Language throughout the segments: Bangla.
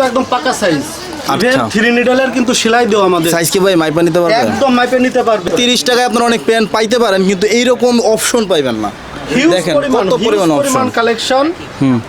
কিন্তু একদম পাকা সাইজ আচ্ছা। থ্রি নিডলের কিন্তু সেলাই দেওয়া আমাদের। সাইজ কি ভাই? মাইপা নিতে পারবে? একদম মাইপে নিতে পারবে। তিরিশ টাকায় আপনারা অনেক প্যান্ট পাইতে পারেন কিন্তু এইরকম অপশন পাইবেন না। দেখেন কত পরিমাণ অপশন কালেকশন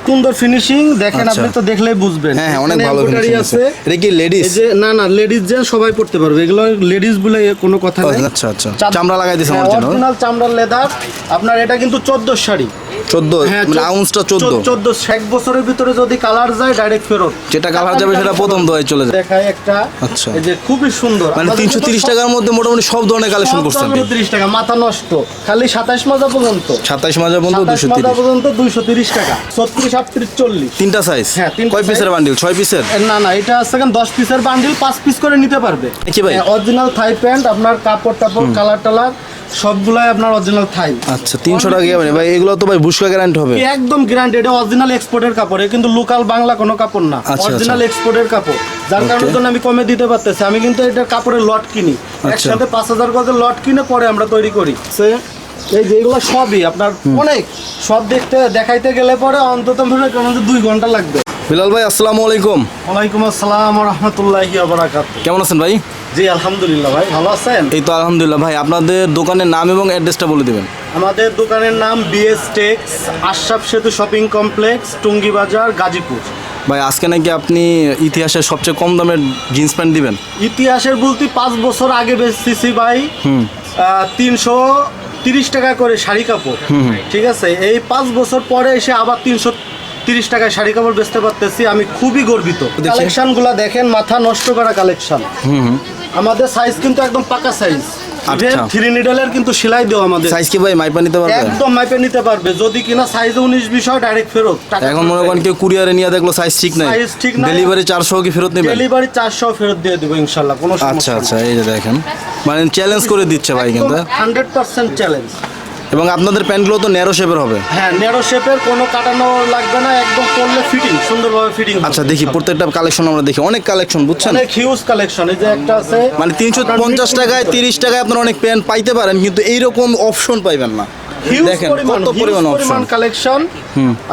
সুন্দর ফিনিশিং দেখেন আচ্ছা। আপনি তো দেখলেই বুঝবেন। হ্যাঁ হ্যাঁ অনেক ভালো ফিনিশিং আছে। এটা কি লেডিস যে না না লেডিস যে সবাই পড়তে পারবে। এগুলো লেডিস বলে কোনো কথা নেই। আচ্ছা আচ্ছা। চামড়া লাগাই দিয়েছে আমার জন্য? অরিজিনাল চামড়ার লেদার আপনার এটা কিন্তু 14 শাড়ি। চোদ্দ? হ্যাঁ মানে আউন্সটা চোদ্দ? 14 এক বছরের ভিতরে যদি কালার যায় ডাইরেক্ট ফেরত। যেটা কালার যাবে সেটা প্রথম দোয়ায় চলে যাবে। দেখায় একটা। আচ্ছা। এই যে খুবই সুন্দর। মানে তিনশো তিরিশ টাকার মধ্যে মোটামুটি সব ধরনের কালেকশন সব করছেন দাম 30 টাকা মাথা নষ্ট। খালি 27 মাজা পর্যন্ত। সাতাইশ মাজা 27 দুশো তিরিশ। পর্যন্ত 230 টাকা। 36 38 40 তিনটা সাইজ হ্যাঁ, কয় পিসের বান্ডিল ছয় পিসের না না এটা আছে দশ পিসের বান্ডিল পাঁচ পিস করে নিতে পারবে। কি ভাই? অরিজিনাল থাই প্যান্ট আপনার কাপড় টাপড় কালার টালার সবগুলাই আপনার অরিজিনাল থাই আচ্ছা তিনশো টাকা মানে ভাই এগুলো তো ভাই বুসকা গ্যারান্টি হবে। একদম গ্যারান্টি এটা অরিজিনাল এক্সপোর্টের কাপড়। কিন্তু লোকাল বাংলা কোনো কাপড় না আচ্ছা, অরিজিনাল আচ্ছা। এক্সপোর্টের কাপড়। যার কারণের জন্য আমি কমে দিতে পারতেছি। আমি কিন্তু এটা কাপড়ের লট কিনি। আচ্ছা। একসাথে পাঁচ হাজার গজের লট কিনে পরে আমরা তৈরি করি। সে এই যে এগুলো সবই আপনার অনেক। সব দেখতে দেখাইতে গেলে পরে অন্তত মনে আমাদের দুই ঘণ্টা লাগবে। বিলাল ভাই আসসালামু আলাইকুম। ওয়ালাইকুম আসসালাম রহমতুল্লাহি আবরাকাত কেমন আছেন ভাই? জি আলহামদুলিল্লাহ ভাই ভালো আছেন? এই তো আলহামদুলিল্লাহ ভাই আপনাদের দোকানের নাম এবং অ্যাড্রেসটা বলে দিবেন। আমাদের দোকানের নাম বিএস টেক্স আশরাফ সেতু শপিং কমপ্লেক্স টুঙ্গি বাজার গাজীপুর। ভাই আজকে নাকি আপনি ইতিহাসের সবচেয়ে কম দামের জিন্স প্যান্ট দিবেন? ইতিহাসের বলতে পাঁচ বছর আগে বেচতেছি ভাই। তিনশো তিরিশ টাকা করে শাড়ি কাপড়। ঠিক আছে? এই পাঁচ বছর পরে এসে আবার তিনশো তিরিশ টাকায় শাড়ি কাপড় বেচতে পারতেছি আমি খুবই গর্বিত। কালেকশনগুলা দেখেন মাথা নষ্ট করা কালেকশন। আমাদের সাইজ কিন্তু একদম পাকা সাইজ আচ্ছা। থ্রি নিডলের কিন্তু সেলাই দেওয়া আমাদের। সাইজ কি ভাই? মাইপা নিতে পারবে? একদম মাইপে নিতে পারবে। যদি কিনা সাইজে উনিশ বিশ হয় ডাইরেক্ট ফেরত। এখন মনে করেন কেউ কুরিয়ারে নিয়ে দেখল সাইজ ঠিক নাই। ঠিক নাই। ডেলিভারি চারশো কি ফেরত নেবেন? ডেলিভারি চারশো ফেরত দিয়ে দেবো ইনশাল্লাহ কোনো আচ্ছা আচ্ছা এই যে দেখেন। মানে চ্যালেঞ্জ করে দিচ্ছে ভাই কিন্তু। হান্ড্রেড পার্সেন্ট চ্যালেঞ্জ এবং আপনাদের প্যান্টগুলো তো ন্যারো শেপের হবে। হ্যাঁ ন্যারো শেপের কোনো কাটানো লাগবে না একদম পরলে ফিটিং সুন্দরভাবে ফিটিং আচ্ছা দেখি প্রত্যেকটা কালেকশন আমরা দেখি। অনেক কালেকশন বুঝছেন? অনেক হিউজ কালেকশন এই যে একটা আছে মানে তিনশো পঞ্চাশ টাকায় তিরিশ টাকায় আপনারা অনেক প্যান্ট পাইতে পারেন কিন্তু এইরকম অপশন পাইবেন না। দেখেন কত পরিমাণ অপশন কালেকশন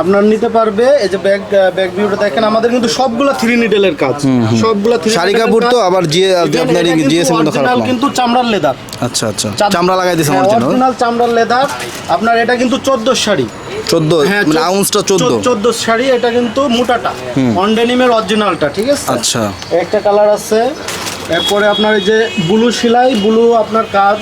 আপনার নিতে পারবে এই যে ব্যাগ ব্যাগ ভিউটা দেখেন আমাদের কিন্তু সবগুলা থ্রি নিডেলের কাজ। সবগুলা থ্রি শাড়ি কাপড় তো আবার জিএ আপনার জিএসএম কিন্তু খারাপ কিন্তু চামড়ার লেদার আচ্ছা আচ্ছা। চামড়া লাগাই দিয়েছে আমার জন্য অরিজিনাল চামড়ার লেদার আপনার এটা কিন্তু চোদ্দ শাড়ি। চোদ্দ? হ্যাঁ মানে আউন্সটা চোদ্দ? চোদ্দ শাড়ি এটা কিন্তু মোটাটা। অনডেনিমের অরিজিনালটা ঠিক আছে? আচ্ছা। একটা কালার আছে। এরপরে আপনার এই যে ব্লু সেলাই ব্লু আপনার কাজ।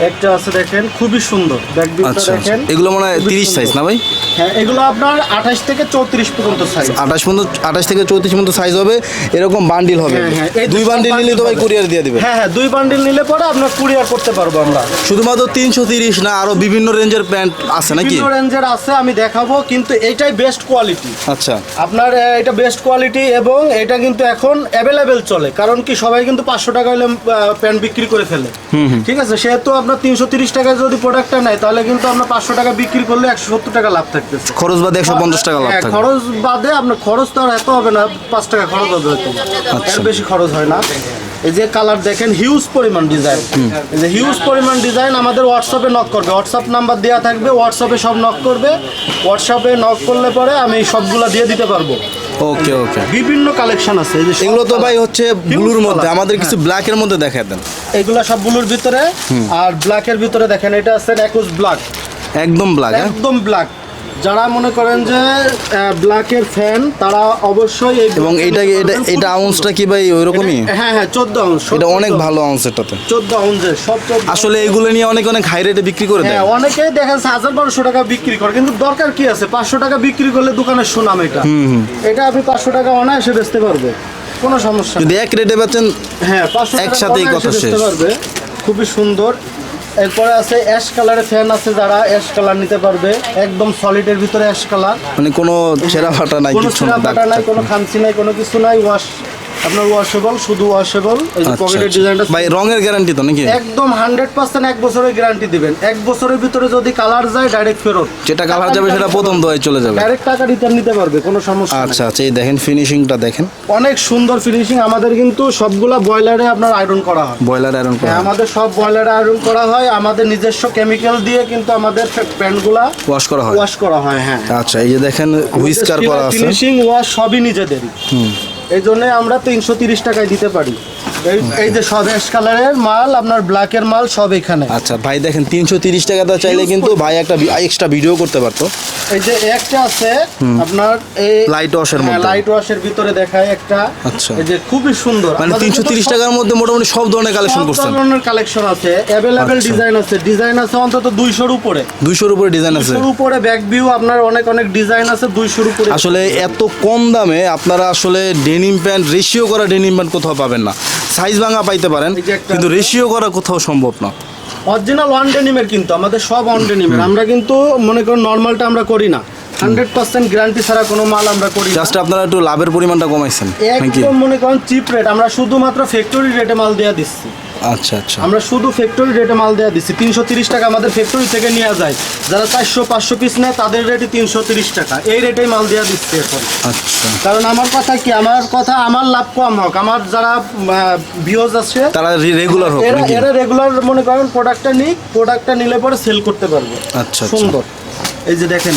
একটা আছে দেখেন খুবই সুন্দর ব্যাক আচ্ছা আচ্ছা। দেখেন এগুলো মনে হয় তিরিশ। সাইজ না ভাই হ্যাঁ এগুলো আপনার আঠাশ থেকে চৌত্রিশ পর্যন্ত সাইজ আঠাশ পর্যন্ত আঠাশ থেকে চৌত্রিশ পর্যন্ত সাইজ হবে এরকম বান্ডিল হবে। হ্যাঁ, হ্যাঁ, দুই বান্ডিল নিলে তো ভাই কুরিয়ার দিয়ে দিবে। হ্যাঁ হ্যাঁ দুই বান্ডিল নিলে পরে আপনার কুরিয়ার করতে পারব আমরা। শুধুমাত্র তিনশো তিরিশ না আরও বিভিন্ন রেঞ্জের প্যান্ট আছে নাকি? রেঞ্জের আছে আমি দেখাবো কিন্তু এটাই বেস্ট কোয়ালিটি আচ্ছা। আপনার এটা বেস্ট কোয়ালিটি এবং এটা কিন্তু এখন অ্যাভেলেবেল চলে। কারণ কি সবাই কিন্তু পাঁচশো টাকা হলে প্যান্ট বিক্রি করে ফেলে। ঠিক আছে? সেহেতু আপনার তিনশো তিরিশ টাকায় যদি প্রোডাক্টটা নেয় তাহলে কিন্তু আপনার পাঁচশো টাকা বিক্রি করলে একশো সত্তর টাকা লাভ থাকতেছে খরচ বাদে একশো পঞ্চাশ টাকা লাভ হ্যাঁ, থাকে খরচ বাদে আপনার খরচ তো আর এত হবে না পাঁচ টাকা খরচ হবে হয়তো। আচ্ছা। এর বেশি খরচ হয় না। এই যে কালার দেখেন হিউজ পরিমাণ ডিজাইন এই যে হিউজ পরিমাণ ডিজাইন আমাদের হোয়াটসঅ্যাপে নক করবে। হোয়াটসঅ্যাপ নাম্বার দেওয়া থাকবে হোয়াটসঅ্যাপে সব নক করবে। হোয়াটসঅ্যাপে নক করলে পরে আমি সবগুলা দিয়ে দিতে পারব। ওকে ওকে। বিভিন্ন কালেকশন আছে। এগুলো তো ভাই হচ্ছে ব্লুর মধ্যে। আমাদের কিছু ব্ল্যাকের মধ্যে দেখা দেন। এগুলা সব ব্লুর ভিতরে। আর ব্ল্যাকের ভিতরে দেখেন এটা আছে একুশ ব্ল্যাক একদম ব্ল্যাক হ্যাঁ? একদম ব্ল্যাক যারা মনে করেন যে ব্ল্যাকের ফ্যান তারা অবশ্যই এবং এটা এটা এটা আউন্সটা কি ভাই ওইরকমই? হ্যাঁ হ্যাঁ চোদ্দ আউন্স এটা অনেক ভালো আউন্স এটাতে। চোদ্দ আউন্সের সব আসলে এগুলো নিয়ে অনেক অনেক হাই রেটে বিক্রি করে দেয়। হ্যাঁ অনেকেই দেখেন হাজার বারোশো টাকা বিক্রি করে কিন্তু দরকার কি আছে? পাঁচশো টাকা বিক্রি করলে দোকানের সুনাম এটা। এটা আপনি পাঁচশো টাকা অনায়াসে বেচতে পারবে। কোনো সমস্যা। যদি এক রেটে বেচেন হ্যাঁ পাঁচশো একসাথেই কথা শেষ। পারবে। খুবই সুন্দর। এরপরে আছে অ্যাশ কালারের ফ্যান আছে যারা অ্যাশ কালার নিতে পারবে। একদম সলিড এর ভিতরে অ্যাশ কালার মানে কোনো ছেঁড়া ফাটা নাই কোনো দাগ ফাটা নাই কোনো খামচি নাই কোনো কিছু নাই ওয়াশ আপনার ওয়াশেবল শুধু ওয়াশেবল এই যে আচ্ছা, পকেটের আচ্ছা। ডিজাইনটা ভাই রঙের গ্যারান্টি তো নাকি? একদম হান্ড্রেড পার্সেন্ট এক বছরের গ্যারান্টি দিবেন। এক বছরের ভিতরে যদি কালার যায় ডাইরেক্ট ফেরত। যেটা কালার যাবে সেটা প্রথম দোয়ায় চলে যাবে। ডাইরেক্ট টাকা রিটার্ন নিতে পারবে কোনো সমস্যা নেই। আচ্ছা আচ্ছা এই দেখেন ফিনিশিংটা দেখেন। অনেক সুন্দর ফিনিশিং আমাদের কিন্তু সবগুলা বয়লারে আপনার আয়রন করা হয়। বয়লার আয়রন করা হ্যাঁ, আমাদের সব বয়লারে আয়রন করা হয়। আমাদের নিজস্ব কেমিক্যাল দিয়ে কিন্তু আমাদের প্যান্টগুলা ওয়াশ করা হয়। ওয়াশ করা হয় হ্যাঁ। আচ্ছা এই যে দেখেন হুইস্কার করা আছে। ফিনিশিং ওয়াশ সবই নিজেদেরই। এই জন্যে আমরা তিনশো টাকায় দিতে পারি। এই যে সব অ্যাশ কালারের মাল আপনার ব্ল্যাকের মাল সব এখানে। আচ্ছা ভাই দেখেন তিনশো তিরিশ টাকাটা চাইলে কিন্তু ভাই একটা এক্সট্রা ভিডিও করতে পারতো। এই যে একটা আছে আপনার এই Light wash এর মধ্যে। লাইট ওয়াশের ভিতরে দেখায় একটা। আচ্ছা। এই যে খুবই সুন্দর। মানে তিনশো তিরিশ সব- টাকার মধ্যে মোটামুটি সব ধরনের কালেকশন সব করছেন। ধরনের কালেকশন আছে। অ্যাভেলেবেল আচ্ছা। ডিজাইন আছে। ডিজাইন আছে অন্তত দুইশোর উপরে। দুইশোর উপরে ডিজাইন আছে। উপরে ব্যাক ভিউ আপনার অনেক অনেক ডিজাইন আছে দুইশোর উপরে। আসলে এত কম দামে আপনারা আসলে ডেনিম প্যান্ট রেশিও করা ডেনিম প্যান্ট কোথাও পাবেন না। সাইজ ভাঙা পাইতে পারেন কিন্তু। রেশিও করা কোথাও সম্ভব না। অরিজিনাল ওয়ান ডেনিমের কিন্তু আমাদের সব ওয়ান ডেনিমের আমরা কিন্তু মনে করুন নর্মালটা আমরা করি না। হান্ড্রেড পার্সেন্ট গ্যারান্টি ছাড়া কোনো মাল আমরা করি না। জাস্ট আপনারা একটু লাভের পরিমাণটা কমাইছেন। একদম মনে করেন চিপ রেট আমরা শুধুমাত্র ফ্যাক্টরি রেটে মাল দেওয়া দিচ্ছি। আচ্ছা আচ্ছা। আমরা শুধু ফ্যাক্টরি রেটে মাল দেওয়া দিচ্ছি তিনশো তিরিশ টাকা আমাদের ফ্যাক্টরি থেকে নেওয়া যায়। যারা চারশো পাঁচশো পিস নেয় তাদের রেটে তিনশো তিরিশ টাকা। এই রেটেই মাল দেওয়া দিচ্ছি এখন। আচ্ছা। কারণ আমার কথা কি আমার কথা আমার লাভ কম হোক। আমার যারা ভিওজ আছে তারা রেগুলার হোক এরা এরা রেগুলার মনে করেন প্রোডাক্টটা নিক প্রোডাক্টটা নিলে পরে সেল করতে পারবে। আচ্ছা, আচ্ছা। সুন্দর। এই যে দেখেন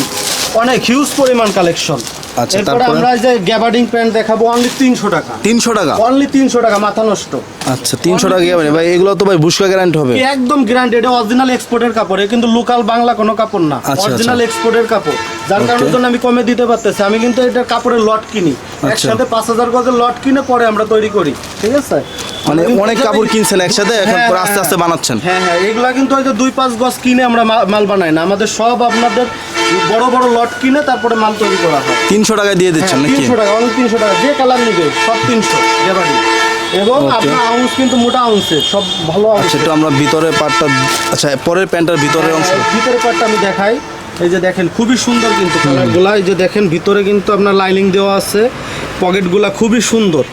অনেক হিউজ পরিমাণ কালেকশন আচ্ছা, তারপরে? আমরা যে গ্যাবার্ডিং প্যান্ট দেখাবো অনলি তিনশো টাকা। তিনশো টাকা? অনলি তিনশো টাকা মাথা নষ্ট। আচ্ছা তিনশো টাকা কি হবে ভাই এগুলো তো ভাই গ্যারান্টি হবে। একদম গ্যারান্টি এটা অরিজিনাল এক্সপোর্টের কাপড় কিন্তু লোকাল বাংলা কোনো কাপড় না। আচ্ছা, অরিজিনাল আচ্ছা। এক্সপোর্টের কাপড়। যার কারণের জন্য আমি কমে দিতে পারতেছি। আমি কিন্তু এটা কাপড়ের লট কিনি। আচ্ছা। একসাথে পাঁচ হাজার গজের লট কিনে পরে আমরা তৈরি করি। ঠিক আছে? মানে অনেক কাপড় কিনছেন একসাথে এখন হ্যাঁ, হ্যাঁ, আস্তে আস্তে হ্যাঁ। বানাচ্ছেন। হ্যাঁ হ্যাঁ এগুলা কিন্তু হয়তো দুই পাঁচ গজ কিনে আমরা মাল বানাই না। আমাদের সব আপনাদের বড় বড় লট কিনে তারপরে মাল তৈরি করা হয়। তিনশো টাকা দিয়ে দিচ্ছেন নাকি? তিনশো টাকা অনেক তিনশো টাকা যে কালার নিবে সব তিনশো যেবারই এবং আপনার আউন্স কিন্তু মোটা আউন্সে সব ভালো আউন্স। আচ্ছা একটু আমরা ভিতরে পার্টটা আচ্ছা পরের প্যান্টের ভিতরের অংশ। ভিতরে পাটটা আমি দেখাই। এই যে দেখেন খুবই সুন্দর কিন্তু কালারগুলা। এই যে দেখেন ভিতরে কিন্তু আপনার লাইনিং দেওয়া আছে। পকেটগুলা খুবই সুন্দর।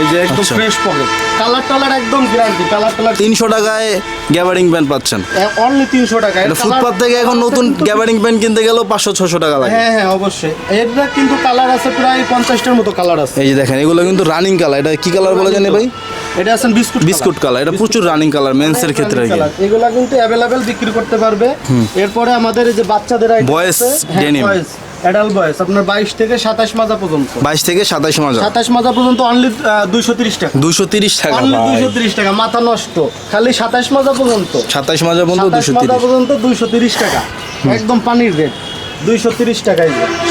এই যে একদম আচ্ছা। ফ্রেশ পকেট কালার টালার একদম গ্যারান্টি কালার টালার তিনশো টাকায় গ্যাবারিং প্যান্ট পাচ্ছেন। অনলি তিনশো টাকা। এর ফুটপাথ থেকে এখন নতুন গ্যাবারিং প্যান্ট কিনতে গেলেও পাঁচশো ছশো টাকা লাগে। হ্যাঁ হ্যাঁ অবশ্যই। এর কিন্তু কালার আছে প্রায় পঞ্চাশটার মতো কালার আছে। এই যে দেখেন এগুলো কিন্তু রানিং কালার এটা কি কালার বলে জানি ভাই? এটা আছেন বিস্কুট বিস্কুট কালার এটা প্রচুর রানিং কালার মেন্সের ক্ষেত্রে এগুলা কিন্তু অ্যাভেলেবেল বিক্রি করতে পারবে। এরপরে আমাদের এই যে বাচ্চাদের item Boys adult boys, আপনার বাইশ থেকে সাতাশ মাজা পর্যন্ত। বাইশ থেকে সাতাইশ মাজা। সাতাশ মাজা পর্যন্ত অনলি দুইশো তিরিশ টাকা। দুশো তিরিশ টাকা অনলি তিরিশ টাকা মাথা নষ্ট। খালি সাতাশ মাজা পর্যন্ত। সাতাইশ মাজা পর্যন্ত দুশো মাজা পর্যন্ত দুইশো তিরিশ টাকা। একদম পানির রেট দুইশো তিরিশ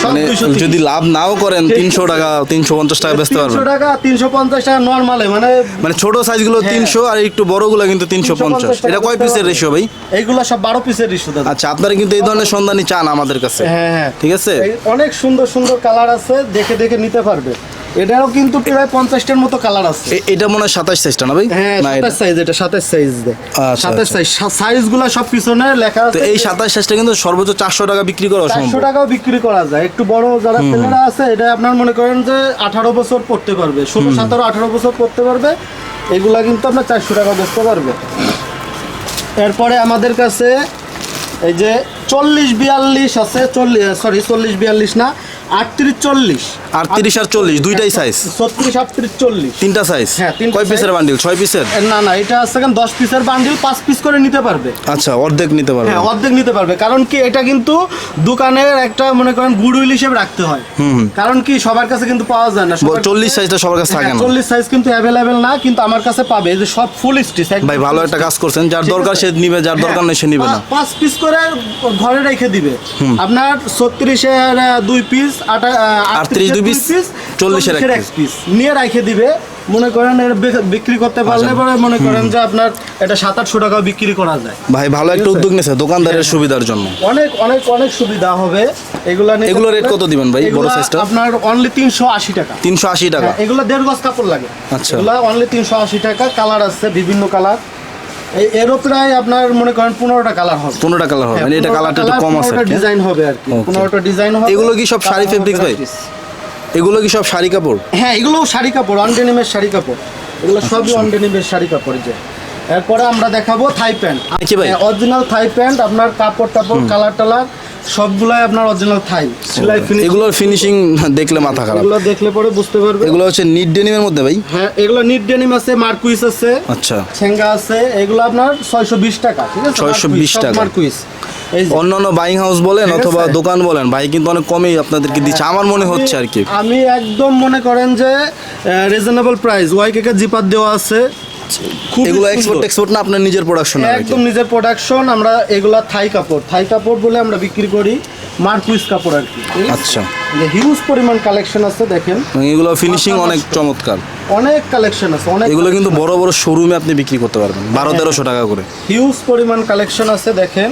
মানে যদি লাভ নাও করেন তিনশো টাকা তিনশো পঞ্চাশ টাকা বেচতে তিনশো পারবেন। টাকা তিনশো পঞ্চাশ টাকা নর্মালে মানে মানে ছোট সাইজগুলো গুলো তিনশো আর একটু বড়গুলো কিন্তু তিনশো পঞ্চাশ। এটা কয় পিসের। রেশিও ভাই? এইগুলা সব বারো পিসের রেশিও দাদা। আচ্ছা আপনারা কিন্তু এই ধরনের সন্ধানী চান আমাদের কাছে। হ্যাঁ হ্যাঁ। ঠিক আছে? অনেক সুন্দর সুন্দর কালার আছে দেখে দেখে নিতে পারবে। এটারও কিন্তু প্রায় পঞ্চাশটার মতো কালার আছে। এটা মনে হয় সাতাশ সাইজটা না ভাই? হ্যাঁ সাতাশ সাইজ এটা সাতাশ সাইজ আচ্ছা, সাতাশ আচ্ছা। সাইজ সাইজগুলা সব পিছনে লেখা তো আছে এই সাতাশ সাইজটা কিন্তু সর্বোচ্চ চারশো টাকা বিক্রি করা চারশো টাকাও বিক্রি করা যায়। একটু বড় যারা ছেলেরা আছে এটা আপনার মনে করেন যে আঠারো বছর পড়তে পারবে। ষোলো সতেরো আঠারো বছর পড়তে পারবে। এগুলা কিন্তু আপনার চারশো টাকা বেচতে পারবে। এরপরে আমাদের কাছে এই যে চল্লিশ বিয়াল্লিশ আছে চল্লিশ সরি চল্লিশ বিয়াল্লিশ না আটত্রিশ চল্লিশ। আটত্রিশ আর চল্লিশ দুইটাই সাইজ ছত্রিশ আটত্রিশ চল্লিশ। তিনটা সাইজ হ্যাঁ, কয় পিসের বান্ডিল ছয় পিসের না না এটা আছে দশ পিসের বান্ডিল পাঁচ পিস করে নিতে পারবে। আচ্ছা অর্ধেক নিতে পারবেন হ্যাঁ অর্ধেক নিতে পারবে। কারণ কি এটা কিন্তু দোকানের একটা মনে করেন হিসেবে রাখতে হয়। কারণ কি সবার কাছে কিন্তু পাওয়া যায় না। চল্লিশ সাইজটা সবার কাছে থাকে হ্যাঁ, না। চল্লিশ সাইজ কিন্তু অ্যাভেলেবেল না কিন্তু আমার কাছে পাবে। যে সব ফুল স্টিচ ভাই ভালো একটা কাজ করছেন। যার দরকার সে নিবে যার দরকার নেই সে নিবে না। পাঁচ পিস করে ঘরে রেখে দিবে। আপনার ছত্রিশের দুই পিস দুই এক পিস। নিয়ে রেখে দিবে। মনে করেন এর বিক্রি করতে পারলে আচ্ছা। পরে মনে করেন যে আপনার এটা টাকা বিক্রি করা যায়। ভাই ভালো একটা উদ্যোগ দোকানদারের সুবিধার জন্য। অনেক অনেক অনেক সুবিধা হবে। এগুলা এগুলো পারলে- কত দিবেন ভাই, বড় এগুলা size টা? আপনার অনলি তিনশো আশি টাকা। তিনশো আশি টাকা। হ্যাঁ, এগুলো দেড় গজ কাপড় লাগে। আচ্ছা। এগুলো অনলি তিনশো আশি টাকা কালার আছে বিভিন্ন কালার এরও প্রায় আপনার মনে করেন পনেরোটা কালার হবে। পনেরোটা কালার হবে। মানে এটা কালারটা একটু কম আছে ডিজাইন হবে আর কি পনেরোটা ডিজাইন হবে। এগুলো কি সব শাড়ি ভাই? এগুলো কি সব শাড়ি কাপড়? হ্যাঁ এগুলো শাড়ি কাপড় অনডেনিমের শাড়ি কাপড়। এগুলো আচ্ছা, সবই অনডেনিমের শাড়ি কাপড় যে। এরপরে আমরা দেখাবো Thai pant original Thai pant আপনার কাপড় টাপড় কালার টালার সবগুলাই আপনার অরিজিনাল থাই সেলাই ফিনিশ এগুলোর ফিনিশিং দেখলে মাথা খারাপ। এগুলো দেখলে পরে বুঝতে পারবে। এগুলো হচ্ছে নিট ডেনিমের মধ্যে ভাই? হ্যাঁ এগুলো নিট ডেনিম আছে মার্কুইস আছে আচ্ছা। ছেঙ্গা আছে এগুলো আপনার ছয়শো বিশ টাকা ঠিক আছে? 620 টাকা। মার্কুইস এই অন্যান্য বাইং হাউস বলেন অথবা দোকান বলেন ভাই কিন্তু অনেক কমেই আপনাদেরকে দিচ্ছে। আমার মনে হচ্ছে আর কি। আমি একদম মনে করেন যে রিজনেবল প্রাইস ওয়াই কেকের জিপার দেওয়া আছে। খুবই এগুলো এক্সপোর্ট এক্সপোর্ট না আপনার নিজের প্রোডাকশন একদম নিজের প্রোডাকশন আমরা এগুলা থাই কাপড়। থাই কাপড় বলে আমরা বিক্রি করি মার্কুইস কাপড় আর কি। আচ্ছা। হিউজ পরিমাণ কালেকশন আছে দেখেন। এগুলো ফিনিশিং অনেক চমৎকার। অনেক কালেকশন আছে অনেক এগুলো কিন্তু বড় বড় শোরুমে আপনি বিক্রি করতে পারবেন বারো তেরোশো টাকা করে। হিউজ পরিমাণ কালেকশন আছে দেখেন।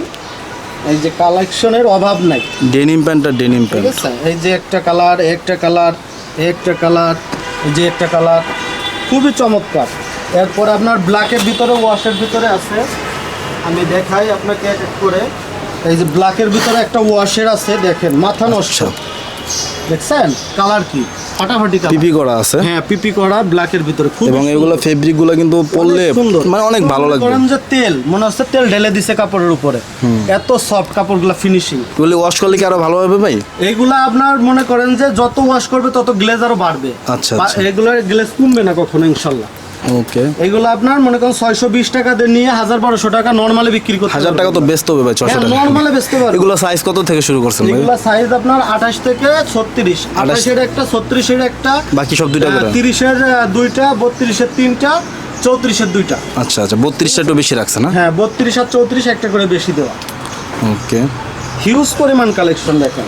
এই যে কালেকশনের অভাব নাই। ডেনিম প্যান্ট আর ডেনিম প্যান্ট এই যে একটা কালার একটা কালার একটা কালার এই যে একটা কালার খুবই চমৎকার। এরপর আপনার ব্ল্যাকের ভিতরে ওয়াশের ভিতরে আছে। আমি দেখাই আপনাকে এক এক করে। এই যে ব্ল্যাকের ভিতরে একটা ওয়াশের আছে দেখেন মাথা নষ্ট। আচ্ছা। দেখছেন? কালার কি? ফাটাফাটি কালার পিপি করা আছে। হ্যাঁ পিপি করা ব্ল্যাকের ভিতরে। খুব এবং এগুলো ফেব্রিকগুলো কিন্তু পরলে মানে অনেক ভালো লাগবে। করেন যে তেল মনে হচ্ছে তেল ঢেলে দিছে কাপড়ের উপরে। এত সফট কাপড়গুলো ফিনিশিং এগুলো ওয়াশ করলে কি আরও ভালো হবে ভাই? আপনার মনে করেন যে যত ওয়াশ করবে তত গ্লেজ আরও বাড়বে। আচ্ছা, আচ্ছা। এগুলোর গ্লেজ কমবে না কখনো ইনশাল্লাহ। ওকে এগুলো আপনার মনে করেন ছয়শো বিশ টাকা দিয়ে নিয়ে হাজার বারোশো টাকা নর্মালি বিক্রি করতে হাজার টাকা তো বেচতে হবে ভাই ছশো টাকা। নর্মালি বেচতে পারবে এগুলো সাইজ কত থেকে শুরু করছেন ভাই? এগুলো সাইজ আপনার আঠাশ থেকে ছত্রিশ। আঠাশের একটা ছত্রিশের একটা বাকি সব দুইটা করে? তিরিশের দুইটা বত্রিশের তিনটা চৌত্রিশের দুইটা। আচ্ছা আচ্ছা বত্রিশটা একটু বেশি রাখছে না? হ্যাঁ বত্রিশ আর চৌত্রিশ একটা করে বেশি দেওয়া। ওকে হিউজ পরিমাণ কালেকশন দেখেন।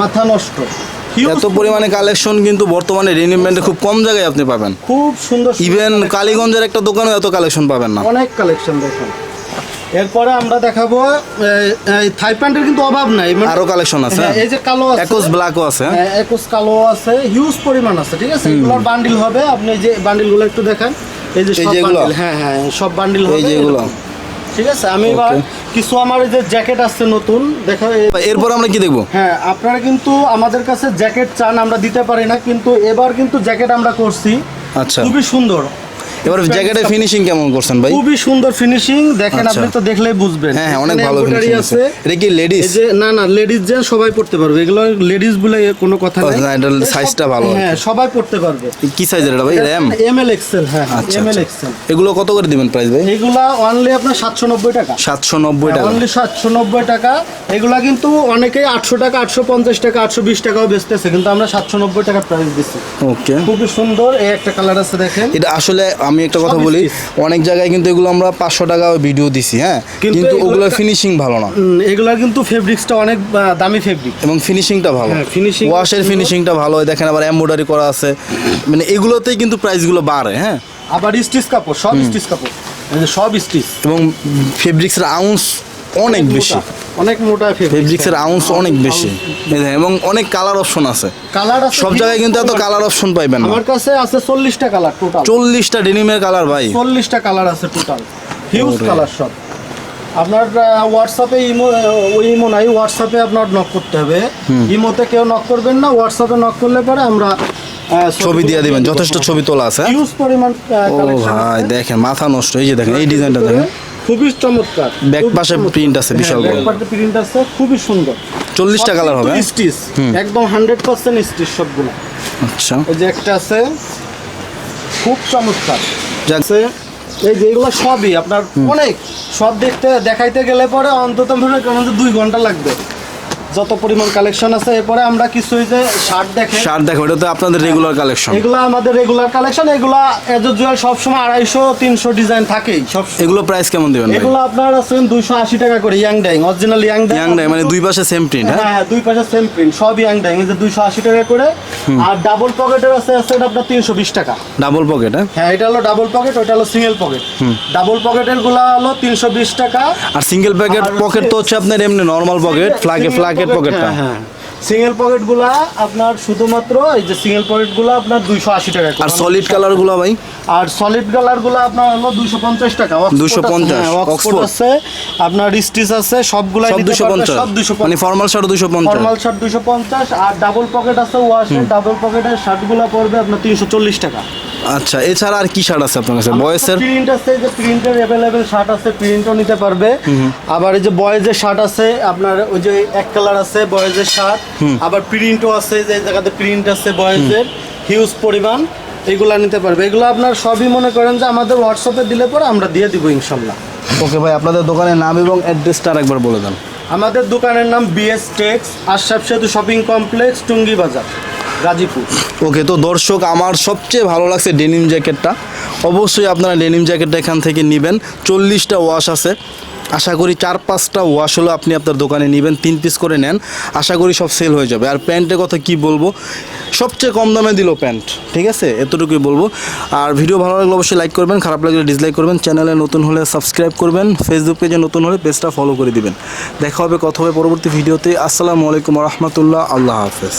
মাথা নষ্ট। এত পরিমাণে কালেকশন কিন্তু বর্তমানে রেনিমেন্টে খুব কম জায়গায় আপনি পাবেন। খুব সুন্দর ইভেন কালীগঞ্জের একটা দোকানে এত কালেকশন পাবেন না। অনেক কালেকশন দেখেন। এরপরে আমরা দেখাবো থাই প্যান্টের কিন্তু অভাব নাই। মানে- আরও কালেকশন আছে হ্যাঁ, এই যে কালো আছে। একুশ ব্ল্যাকও আছে হ্যাঁ, একুশ কালো আছে হিউজ পরিমাণ আছে ঠিক আছে? এগুলোর বান্ডিল হবে। আপনি এই যে বান্ডিলগুলো একটু দেখান। এই যে সব বান্ডিল হ্যাঁ হ্যাঁ সব বান্ডিল এই হবে যে এগুলো ঠিক আছে? আমি এবার কিছু আমার এই যে জ্যাকেট আসছে নতুন দেখা এরপর আমরা কি দেখব? হ্যাঁ আপনারা কিন্তু আমাদের কাছে জ্যাকেট চান আমরা দিতে পারি না কিন্তু এবার কিন্তু জ্যাকেট আমরা করছি। আচ্ছা। খুবই সুন্দর। এবার জ্যাকেটের ফিনিশিং কেমন করছেন ভাই? খুবই সুন্দর ফিনিশিং দেখেন আচ্ছা। আপনি তো দেখলেই বুঝবেন। হ্যাঁ হ্যাঁ অনেক ভালো ফিনিশিং আছে। এটা কি লেডিস যে না না লেডিস জেন সবাই পড়তে পারবে। এগুলো লেডিস বলে কোনো কথা নেই। না, এটার ভালো হ্যাঁ সবাই পড়তে পারবে। কি সাইজের এটা ভাই? র্যাম এম এল এক্সেল হ্যাঁ এম এল। এক্সেল এগুলো কত করে দিবেন প্রাইস ভাই? এগুলা অনলি আপনার সাতশো নব্বই টাকা। সাতশো নব্বই টাকা। অনলি সাতশো নব্বই টাকা। এগুলা কিন্তু অনেকেই আটশো টাকা আটশো পঞ্চাশ টাকা আটশো বিশ টাকাও বেচতেছে কিন্তু আমরা সাতশো নব্বই টাকা প্রাইস দিচ্ছি ওকে খুবই সুন্দর এই একটা কালার আছে দেখেন। এটা আসলে আমি একটা কথা বলি অনেক জায়গায় কিন্তু এগুলো আমরা পাঁচশো টাকা ভিডিও দিছি হ্যাঁ? কিন্তু ওগুলোর ফিনিশিং ভালো না। এগুলোর কিন্তু ফেব্রিক্সটা অনেক দামি ফেব্রিক এবং ফিনিশিংটা ভালো। ফিনিশিং ওয়াশের। ফিনিশিংটা ভালো দেখেন আবার এমব্রয়ডারি করা আছে। মানে এগুলোতেই কিন্তু প্রাইসগুলো বাড়ে হ্যাঁ? আবার স্টিচ কাপড় সব স্টিচ কাপড়। সব স্টিচ এবং ফেব্রিক্সের আউন্স অনেক বেশি। অনেক মোটা ফেব্রিক ফেব্রিক্সের আউন্স অনেক বেশি। এবং অনেক কালার অপশন আছে। কালার সব জায়গায় কিন্তু এত কালার অপশন পাইবেন না। আমার কাছে আছে চল্লিশটা কালার টোটাল চল্লিশটা ডেনিমের কালার ভাই। চল্লিশটা কালার আছে টোটাল হিউজ কালার সব। আপনার হোয়াটসঅ্যাপে ইমো ওই ইমো নাই হোয়াটসঅ্যাপে আপনার নক করতে হবে। ইমোতে কেউ নক করবেন না হোয়াটসঅ্যাপে নক করলে পরে আমরা ছবি দিয়ে দিবেন। যথেষ্ট ছবি তোলা আছে? হিউজ পরিমাণ ও ভাই দেখেন মাথা নষ্ট। এই যে দেখেন এই ডিজাইনটা দেখেন। খুবই চমৎকার ব্যাক পাশে প্রিন্ট আছে বিশাল বড়। প্রিন্ট আছে খুবই সুন্দর। চল্লিশটা কালার হবে হ্যাঁ? স্টিচ একদম হান্ড্রেড পার্সেন্ট স্টিচ সবগুলো। আচ্ছা। এই যে একটা আছে খুব চমৎকার। এই যে এগুলো সবই আপনার অনেক। সব দেখতে দেখাইতে গেলে পরে অন্তত ধরে কারণ দুই ঘণ্টা লাগবে। যত পরিমাণ কালেকশন আছে এরপরে আমরা কিছু যে শার্ট দেখে শার্ট দেখো এটা তো আপনাদের রেগুলার কালেকশন এগুলো আমাদের রেগুলার কালেকশন এগুলা এজর জুয়েল সবসময় আড়াইশো তিনশো ডিজাইন থাকেই সব এগুলো প্রাইস কেমন দিবেন এগুলো আপনার আছেন দুইশো আশি টাকা করে yarn dyeing original yarn dyeing yarn dye মানে দুই পাশে সেম প্রিন্ট হ্যাঁ? হ্যাঁ হ্যাঁ দুই পাশে সেম প্রিন্ট সব ইয়াং ডাইং এই যে দুইশো আশি টাকা করে। আর ডাবল পকেটের আছে আছে এটা আপনার তিনশো বিশ টাকা। ডাবল পকেট হ্যাঁ? হ্যাঁ এটা হলো ডাবল পকেট ওটা হলো সিঙ্গেল পকেট ডাবল পকেটেরগুলা হলো তিনশো বিশ টাকা। আর সিঙ্গেল প্যাকেট পকেট তো হচ্ছে আপনার এমনি নর্মাল পকেট ফ্লাগে ফ্লাগের পকেটটা হ্যাঁ সিঙ্গেল পকেটগুলা আপনার শুধুমাত্র এই যে সিঙ্গেল পকেটগুলা আপনার দুইশো আশি টাকা আর সলিড কালারগুলো ভাই? আর সলিড কালারগুলো আপনার হলো দুইশো পঞ্চাশ টাকা। Oxford 250, আছে, হ্যাঁ, Oxford Oxford। আছে আপনার স্টিচ আছে সবগুলাই দুশো পঞ্চাশ। সব দুশো মানে ফর্মাল শার্ট দুশো পঞ্চাশ। ফর্মাল শার্ট দুশো পঞ্চাশ আর ডাবল পকেট আছে ওয়াশের ডাবল পকেটের শার্টগুলো পড়বে আপনার তিনশো চল্লিশ টাকা। আচ্ছা এছাড়া আর কি শার্ট আছে আপনার কাছে? বয়সের প্রিন্ট আছে যে প্রিন্টের অ্যাভেলেবেল শার্ট আছে প্রিন্টও নিতে পারবে। আবার এই যে বয়েজের শার্ট আছে আপনার ওই যে এক কালার আছে বয়েজের শার্ট আবার প্রিন্টও আছে যে জায়গাতে প্রিন্ট আছে বয়েজের হিউজ পরিমাণ এগুলা নিতে পারবে। এগুলো আপনার সবই মনে করেন যে আমাদের হোয়াটসঅ্যাপে দিলে পরে আমরা দিয়ে দিব ইনশাল্লাহ। ওকে ভাই আপনাদের দোকানের নাম এবং অ্যাড্রেসটা আরেকবার বলে দেন। আমাদের দোকানের নাম বিএস টেক্স আশরাফ সেতু শপিং কমপ্লেক্স টুঙ্গি বাজার। গাজীপুর। ওকে, তো দর্শক, আমার সবচেয়ে ভালো লাগছে ডেনিম জ্যাকেটটা অবশ্যই আপনারা ডেনিম জ্যাকেটটা এখান থেকে নেবেন। চল্লিশটা ওয়াশ আছে। আশা করি চার পাঁচটা ওয়াশ হলো আপনি আপনার দোকানে নেবেন, তিন পিস করে নেন। আশা করি সব সেল হয়ে যাবে। আর প্যান্টের কথা কি বলব? সবচেয়ে কম দামে দিল প্যান্ট, ঠিক আছে? এতটুকুই বলব। আর ভিডিও ভালো লাগলে অবশ্যই লাইক করবেন, খারাপ লাগলে ডিসলাইক করবেন। চ্যানেলে নতুন হলে সাবস্ক্রাইব করবেন। ফেসবুক পেজে নতুন হলে পেজটা ফলো করে দিবেন। দেখা হবে কথা হবে পরবর্তী ভিডিওতে আসসালামু আলাইকুম রহমতুল্লাহ। আল্লাহ হাফেজ।